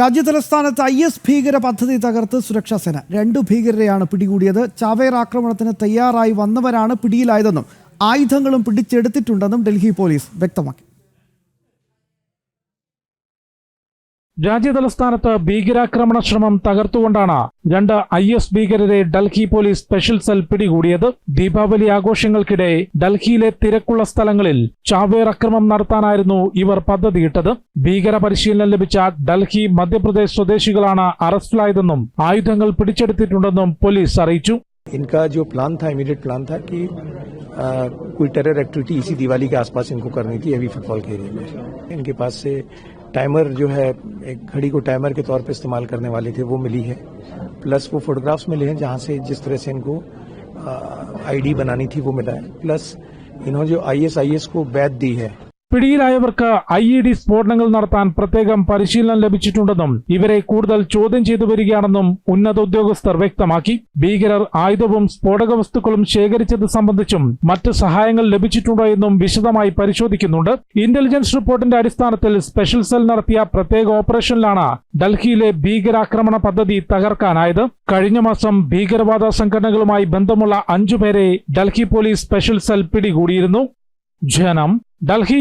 രാജ്യതലസ്ഥാനത്ത് I S ഭീകര പദ്ധതി തകർത്ത് സുരക്ഷാ സേന. രണ്ടു ഭീകരരെയാണ് പിടികൂടിയത്. ചാവേർ ആക്രമണത്തിന് തയ്യാറായി വന്നവരാണ് പിടിയിലായതെന്നും ആയുധങ്ങളും പിടിച്ചെടുത്തിട്ടുണ്ടെന്നും ഡൽഹി പോലീസ് വ്യക്തമാക്കി. രാജ്യതലസ്ഥാനത്ത് ഭീകരാക്രമണ ശ്രമം തകർത്തുകൊണ്ടാണ് രണ്ട് ഐ എസ് ഭീകരരെ ഡൽഹി പോലീസ് സ്പെഷ്യൽ സെൽ പിടികൂടിയത് ദീപാവലി ആഘോഷങ്ങൾക്കിടെ ഡൽഹിയിലെ തിരക്കുള്ള സ്ഥലങ്ങളിൽ ചാവേർ അക്രമം നടത്താനായിരുന്നു ഇവർ പദ്ധതിയിട്ടത് ഭീകര പരിശീലനം ലഭിച്ച ഡൽഹി മധ്യപ്രദേശ് സ്വദേശികളാണ് അറസ്റ്റിലായതെന്നും ആയുധങ്ങൾ പിടിച്ചെടുത്തിട്ടുണ്ടെന്നും പോലീസ് അറിയിച്ചു इनका जो प्लान था इमीडिएट प्लान था कि आ, कोई टेरर एक्टिविटी इसी दिवाली के आसपास इनको करनी थी अभी फुटबॉल के एरिया में इनके पास से टाइमर जो है, एक घड़ी को टाइमर के तौर पे इस्तेमाल करने वाले थे, वो मिली है। प्लस वो फोटोग्राफ्स मिले हैं जहाँ से जिस तरह से इनको आईडी बनानी थी, वो मिला है। प्लस इन्होंने जो आईएसआईएस को बैद दी है പിടിയിലായവർക്ക് ഐ ഇ ഡി സ്ഫോടനങ്ങൾ നടത്താൻ പ്രത്യേകം പരിശീലനം ലഭിച്ചിട്ടുണ്ടെന്നും ഇവരെ കൂടുതൽ ചോദ്യം ചെയ്തു വരികയാണെന്നും ഉന്നത ഉദ്യോഗസ്ഥർ വ്യക്തമാക്കി. ഭീകരർ ആയുധവും സ്ഫോടക വസ്തുക്കളും ശേഖരിച്ചത് സംബന്ധിച്ചും മറ്റ് സഹായങ്ങൾ ലഭിച്ചിട്ടുണ്ടോ എന്നും വിശദമായി പരിശോധിക്കുന്നുണ്ട്. ഇന്റലിജൻസ് റിപ്പോർട്ടിന്റെ അടിസ്ഥാനത്തിൽ സ്പെഷ്യൽ സെൽ നടത്തിയ പ്രത്യേക ഓപ്പറേഷനിലാണ് ഡൽഹിയിലെ ഭീകരാക്രമണ പദ്ധതി തകർക്കാനായത്. കഴിഞ്ഞ മാസം ഭീകരവാദ സംഘടനകളുമായി ബന്ധമുള്ള അഞ്ചുപേരെ ഡൽഹി പോലീസ് സ്പെഷ്യൽ സെൽ പിടികൂടിയിരുന്നു. ജനം ഡൽഹി